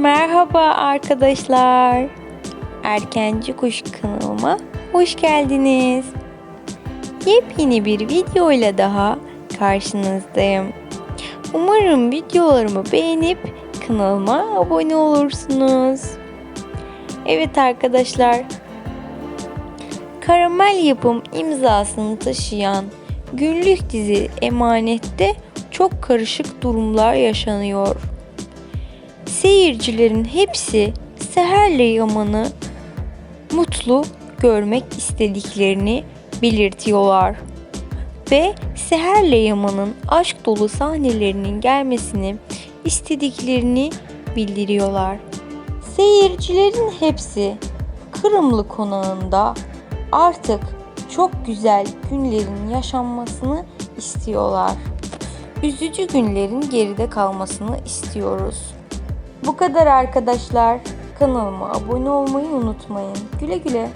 Merhaba arkadaşlar. Erkenci Kuş kanalıma hoş geldiniz. Yepyeni bir video ile daha karşınızdayım. Umarım videolarımı beğenip kanalıma abone olursunuz. Evet arkadaşlar. Karamel yapım imzasını taşıyan günlük dizi Emanet'te çok karışık durumlar yaşanıyor. Seyircilerin hepsi Seher'le Yaman'ı mutlu görmek istediklerini belirtiyorlar. Ve Seher'le Yaman'ın aşk dolu sahnelerinin gelmesini istediklerini bildiriyorlar. Seyircilerin hepsi Kırımlı konağında artık çok güzel günlerin yaşanmasını istiyorlar. Üzücü günlerin geride kalmasını istiyoruz. Bu kadar arkadaşlar. Kanalıma abone olmayı unutmayın. Güle güle.